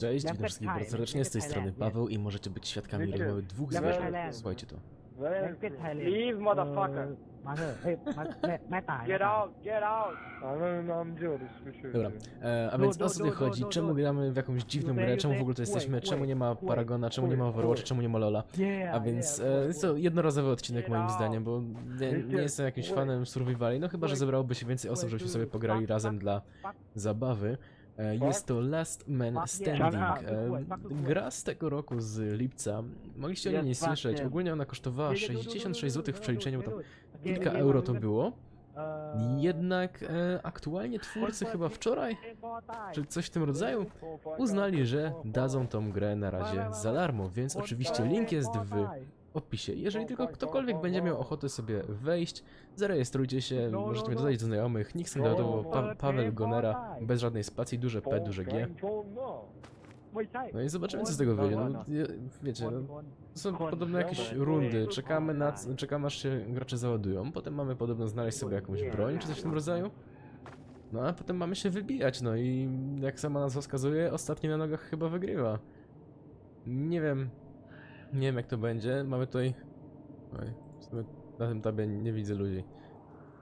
Cześć, witam wszystkich bardzo serdecznie, z tej strony Paweł i możecie być świadkami rozmowy dwóch zwierząt. Słuchajcie to. Leave, motherfucker! Get out, get out! Dobra, e, a więc o co tu chodzi? Czemu gramy w jakąś dziwną grę? Czemu w ogóle to jesteśmy? Czemu nie ma Paragona? Czemu nie ma Overwatcha? Czemu nie ma Lola? A więc e, jest to jednorazowy odcinek moim zdaniem, bo nie, nie jestem jakimś fanem survivali, no chyba, że zebrałoby się więcej osób, żebyśmy sobie pograli razem dla zabawy. E, Jest to Last Man Standing. yeah. E, kłej. Gra z tego roku z lipca. Mogliście o niej nie słyszeć. Ogólnie ona kosztowała Nie, nie, du- du- du- 66 zł w przeliczeniu, du- kilka euro to było. Jednak e, aktualnie twórcy chyba wczoraj, czy coś w tym rodzaju, uznali, że dadzą tą grę na razie za darmo, więc oczywiście link jest w opisie. Jeżeli tylko ktokolwiek będzie miał ochotę sobie wejść, zarejestrujcie się, możecie mnie dodać do znajomych. Nick standardowo pa Paweł Gonera, bez żadnej spacji, duże P, duże G. No i zobaczymy co z tego wyjdzie. No, wiecie, no, są podobno jakieś rundy, czekamy, na, czekamy aż się gracze załadują, potem mamy podobno znaleźć sobie jakąś broń czy coś w tym rodzaju. No a potem mamy się wybijać, no i jak sama nazwa wskazuje, ostatni na nogach chyba wygrywa. Nie wiem, nie wiem jak to będzie, mamy tutaj... Oj, na tym tabie nie widzę ludzi.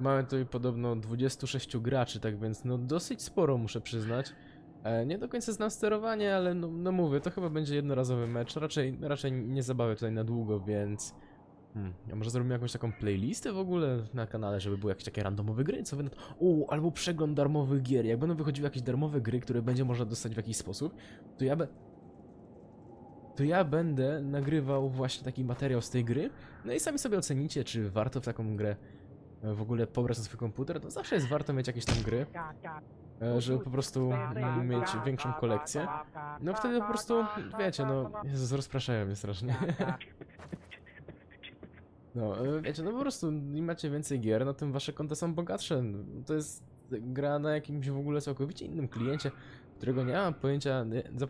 Mamy tutaj podobno 26 graczy, tak więc no dosyć sporo muszę przyznać. E, nie do końca znam sterowanie, ale no, no mówię, to chyba będzie jednorazowy mecz. Raczej, raczej nie zabawię tutaj na długo, więc. Hmm, a może zrobimy jakąś taką playlistę w ogóle na kanale, żeby były jakieś takie randomowe gry? Co wy na to? O, albo przegląd darmowych gier. Jak będą wychodziły jakieś darmowe gry, które będzie można dostać w jakiś sposób, to ja be to ja będę nagrywał właśnie taki materiał z tej gry. No i sami sobie ocenicie, czy warto w taką grę e, w ogóle pobrać na swój komputer. To zawsze jest warto mieć jakieś tam gry, e, żeby po prostu mieć większą kolekcję. No wtedy po prostu, wiecie, no, Jezus, rozpraszają mnie strasznie. No, e, wiecie, no po prostu im macie więcej gier, no tym wasze konta są bogatsze. To jest gra na jakimś w ogóle całkowicie innym kliencie którego nie mam pojęcia,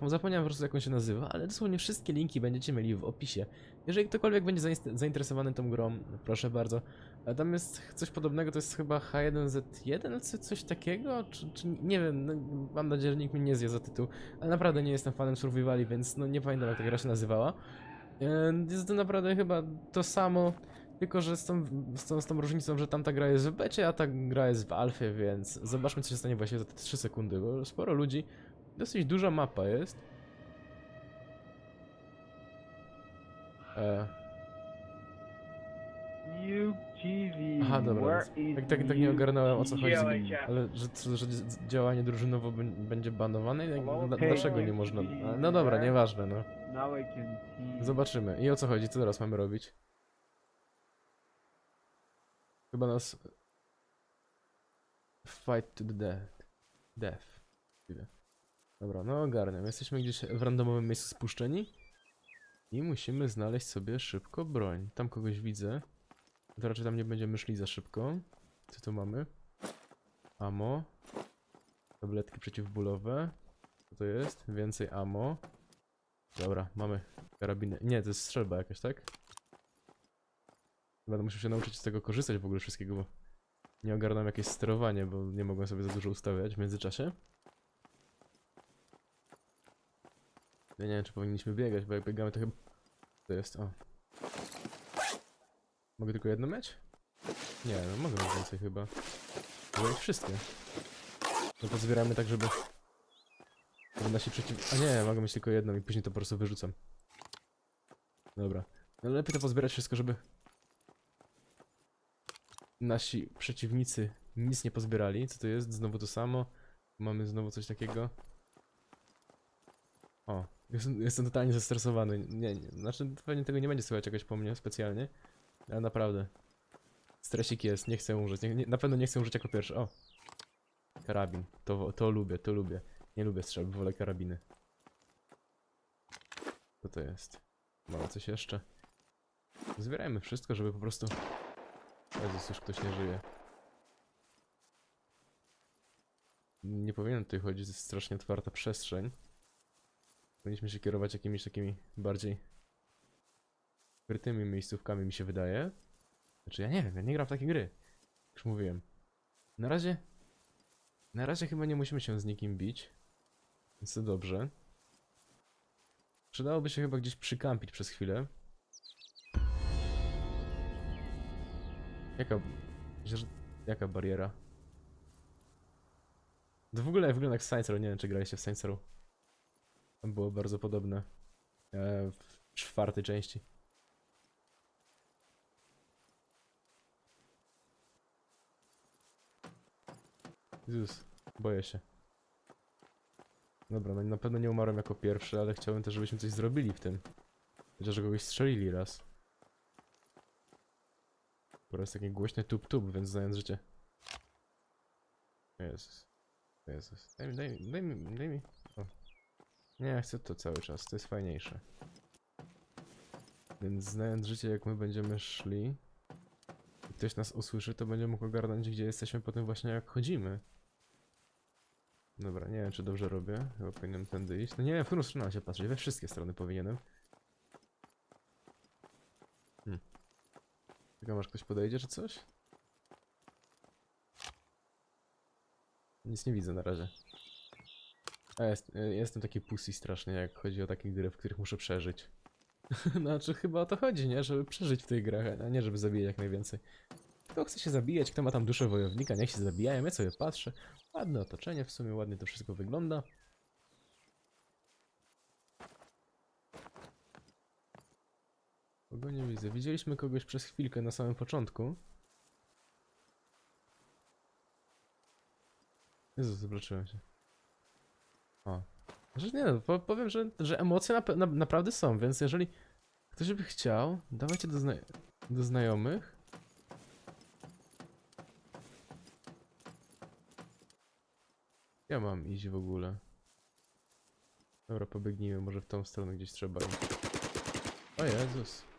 zapomniałem po prostu jak on się nazywa, ale dosłownie wszystkie linki będziecie mieli w opisie. Jeżeli ktokolwiek będzie zainteresowany tą grą, proszę bardzo. A tam jest coś podobnego, to jest chyba H1Z1, czy coś takiego? Czy, czy nie wiem, no, mam nadzieję, że nikt mnie nie zje za tytuł, ale naprawdę nie jestem fanem survivali, więc no nie pamiętam jak ta gra się nazywała. E, Jest to naprawdę chyba to samo, tylko że z tą, z, tą, z tą różnicą, że tamta gra jest w becie, a ta gra jest w alfie, więc zobaczmy co się stanie właśnie za te 3 sekundy, bo sporo ludzi, dosyć duża mapa jest. E, UGV. Aha, dobra, więc tak, tak, tak nie ogarnąłem o co chodzi, z, UGV? ale że, że działanie drużynowo bę- będzie banowane? Jak, dlaczego nie można? No dobra, nieważne, no. Zobaczymy. I o co chodzi? Co teraz mamy robić? Chyba nas... Fight to the death. Death. Dobra, no ogarniam. Jesteśmy gdzieś w randomowym miejscu spuszczeni. I musimy znaleźć sobie szybko broń. Tam kogoś widzę. To raczej tam nie będziemy szli za szybko. Co tu mamy? Amo. Tabletki przeciwbólowe. Co to jest? Więcej amo. Dobra, mamy karabiny. Nie, to jest strzelba jakaś, tak? Będę musiał się nauczyć z tego korzystać w ogóle wszystkiego, bo nie ogarnąłem jakieś sterowanie, bo nie mogłem sobie za dużo ustawiać w międzyczasie. Ja nie wiem, czy powinniśmy biegać, bo jak biegamy to chyba... To jest, o. Mogę tylko jedno mieć? Nie, no mogę mieć więcej chyba. Mogę mieć wszystkie. No to zbieramy tak, żeby... Żeby nasi przeciw... A nie, mogę mieć tylko jedną i później to po prostu wyrzucam. Dobra. No lepiej to pozbierać wszystko, żeby... Nasi przeciwnicy nic nie pozbierali. Co to jest? Znowu to samo. Mamy znowu coś takiego. O, jestem, jestem totalnie zestresowany. Nie, nie, znaczy pewnie tego nie będzie słychać jakoś po mnie specjalnie. Ale naprawdę. Stresik jest, nie chcę umrzeć. Nie, nie, na pewno nie chcę umrzeć jako pierwszy. O! Karabin. To, to lubię, to lubię. Nie lubię strzelb, wolę karabiny. Co to jest? Mamy coś jeszcze? Zbierajmy wszystko, żeby po prostu... Jezus, już ktoś nie żyje. Nie powinien tutaj chodzić, jest strasznie otwarta przestrzeń. Powinniśmy się kierować jakimiś takimi bardziej... Krytymi miejscówkami mi się wydaje. Znaczy ja nie wiem, ja nie gram w takie gry. Już mówiłem. Na razie... Na razie chyba nie musimy się z nikim bić. Więc to dobrze. Przydałoby się chyba gdzieś przykampić przez chwilę. Jaka... Jaka bariera? To w ogóle wygląda jak Saints nie wiem czy graliście w Saints. Tam było bardzo podobne. E, w czwartej części. Jezus, boję się. Dobra, no na pewno nie umarłem jako pierwszy, ale chciałbym też, żebyśmy coś zrobili w tym. Chociaż kogoś strzelili raz. Po raz taki głośny tup-tup, więc znając życie. Jezus. Jezus. Daj mi, daj mi, daj mi, daj mi. O. Nie, chcę to cały czas, to jest fajniejsze. Więc znając życie, jak my będziemy szli, i ktoś nas usłyszy, to będzie mógł ogarnąć, gdzie jesteśmy potem właśnie jak chodzimy. Dobra, nie wiem, czy dobrze robię. Chyba powinienem tędy iść. No nie w którą stronę się patrzeć. We wszystkie strony powinienem. Czekam, aż ktoś podejdzie, czy coś? Nic nie widzę na razie. A jest, e, jestem taki pussy strasznie, jak chodzi o takie gry, w których muszę przeżyć. znaczy, chyba o to chodzi, nie? Żeby przeżyć w tych grach, a nie żeby zabijać jak najwięcej. Kto chce się zabijać, kto ma tam duszę wojownika, niech się zabijają, ja sobie patrzę. Ładne otoczenie, w sumie ładnie to wszystko wygląda. Kogo nie widzę. Widzieliśmy kogoś przez chwilkę na samym początku. Jezu, zobaczyłem się. O. Że nie, no, po, powiem, że, że emocje na, na, naprawdę są, więc jeżeli ktoś by chciał, dawajcie do, zna do znajomych. Ja mam iść w ogóle. Dobra, pobiegnijmy, może w tą stronę gdzieś trzeba iść. O Jezus.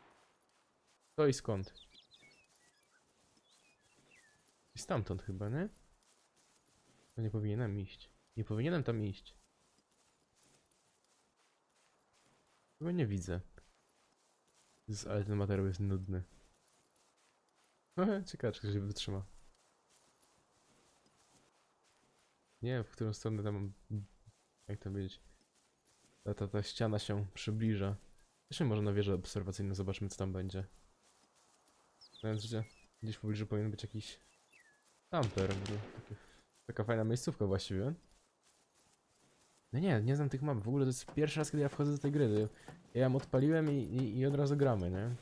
To i skąd? I stamtąd chyba, nie? To nie powinienem iść. Nie powinienem tam iść. Chyba nie widzę. Jezus, ale ten materiał jest nudny. Ciekawe, czy ktoś wytrzyma. Nie w którą stronę tam... Jak to powiedzieć? Ta, ta, ta ściana się przybliża. Weźmy może na wieżę obserwacyjną, zobaczmy co tam będzie. Znając życie, gdzieś w pobliżu powinien być jakiś... Tamper, taka fajna miejscówka właściwie. No nie, nie znam tych map. W ogóle to jest pierwszy raz, kiedy ja wchodzę do tej gry. Ja ją odpaliłem i, i, i od razu gramy, nie?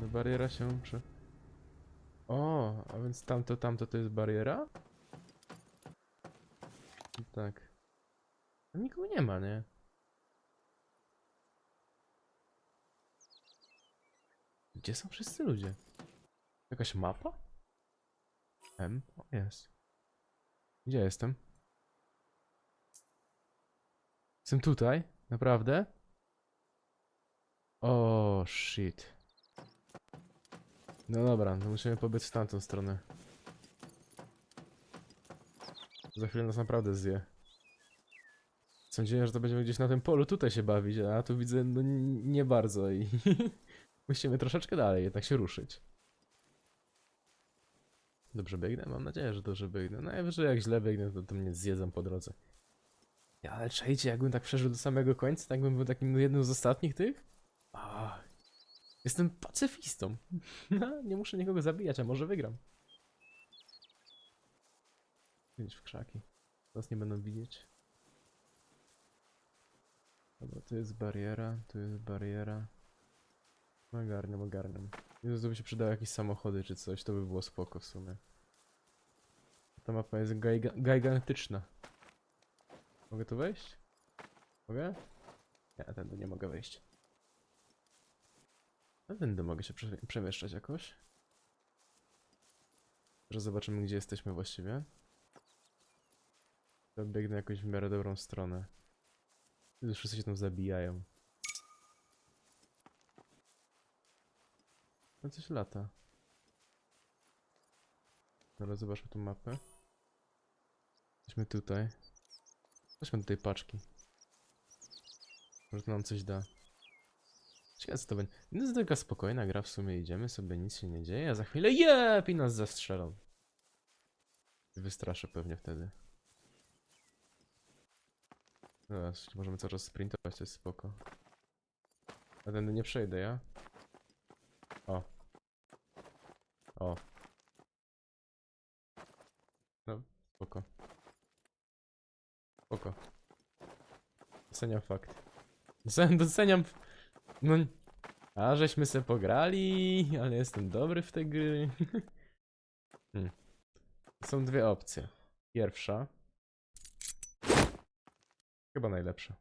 Ta Bariera się. O, a więc tamto, tamto to jest bariera? Tak. Tam nikogo nie ma, nie? Gdzie są wszyscy ludzie? Jakaś mapa? M? O, jest. Gdzie jestem? Jestem tutaj? Naprawdę? O, shit. No dobra, musimy pobyć w tamtą stronę. Za chwilę nas naprawdę zje. Sądziłem, że to będziemy gdzieś na tym polu tutaj się bawić, a tu widzę, no nie bardzo i musimy troszeczkę dalej jednak się ruszyć. Dobrze biegnę? Mam nadzieję, że dobrze biegnę. Najwyżej jak źle biegnę, to, to mnie zjedzą po drodze. Ja, ale czajcie, jakbym tak przeżył do samego końca, tak bym był takim jednym z ostatnich tych? Jestem pacyfistą. No, nie muszę nikogo zabijać, a może wygram. Idź w krzaki. Nas nie będą widzieć. Dobra, tu jest bariera, tu jest bariera. Ogarniam, ogarniam. Jezu, to by się przydały jakieś samochody czy coś, to by było spoko w sumie. Ta mapa jest giga gigantyczna. Mogę tu wejść? Mogę? Nie, tędy nie mogę wejść. Tędy mogę się prze przemieszczać jakoś. Że zobaczymy gdzie jesteśmy właściwie. To biegnę jakoś w miarę dobrą stronę. Wszyscy się tam zabijają. No coś lata. Dobra, zobaczmy tą mapę. Jesteśmy tutaj. Chodźmy do tej paczki. Może to nam coś da. Ciekawe co to będzie. No jest taka spokojna gra w sumie, idziemy sobie, nic się nie dzieje, a za chwilę jep i nas zastrzelą. Wystraszę pewnie wtedy. Teraz możemy cały czas sprintować, to jest spoko. A tędy nie przejdę, ja? O. O. No, spoko. Spoko. Doceniam fakt. Doceniam, doceniam. No. A żeśmy se pograli, ale jestem dobry w te gry. hmm. Są dwie opcje. Pierwsza. Chyba najlepsza.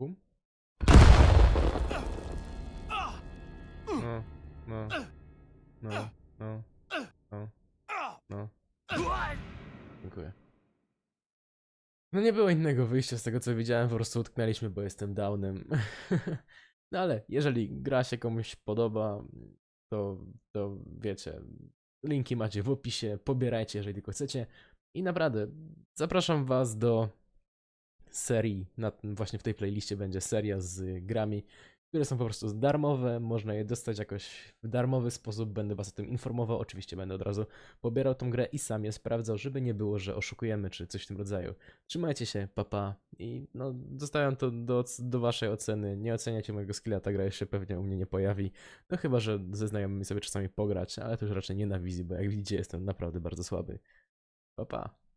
Bum. No, no, no, no, no, no. Dziękuję. No nie było innego wyjścia z tego co widziałem, po prostu utknęliśmy, bo jestem downem. no ale jeżeli gra się komuś podoba, to, to wiecie, linki macie w opisie, pobierajcie jeżeli tylko chcecie. I naprawdę zapraszam was do serii, na, właśnie w tej playliście będzie seria z grami, które są po prostu darmowe, można je dostać jakoś w darmowy sposób, będę was o tym informował, oczywiście będę od razu pobierał tą grę i sam je sprawdzał, żeby nie było, że oszukujemy czy coś w tym rodzaju. Trzymajcie się, papa i no zostawiam to do, do waszej oceny, nie oceniacie mojego skilla, ta gra jeszcze pewnie u mnie nie pojawi, no chyba, że ze znajomymi sobie czasami pograć, ale to już raczej nie na wizji, bo jak widzicie jestem naprawdę bardzo słaby. Papa.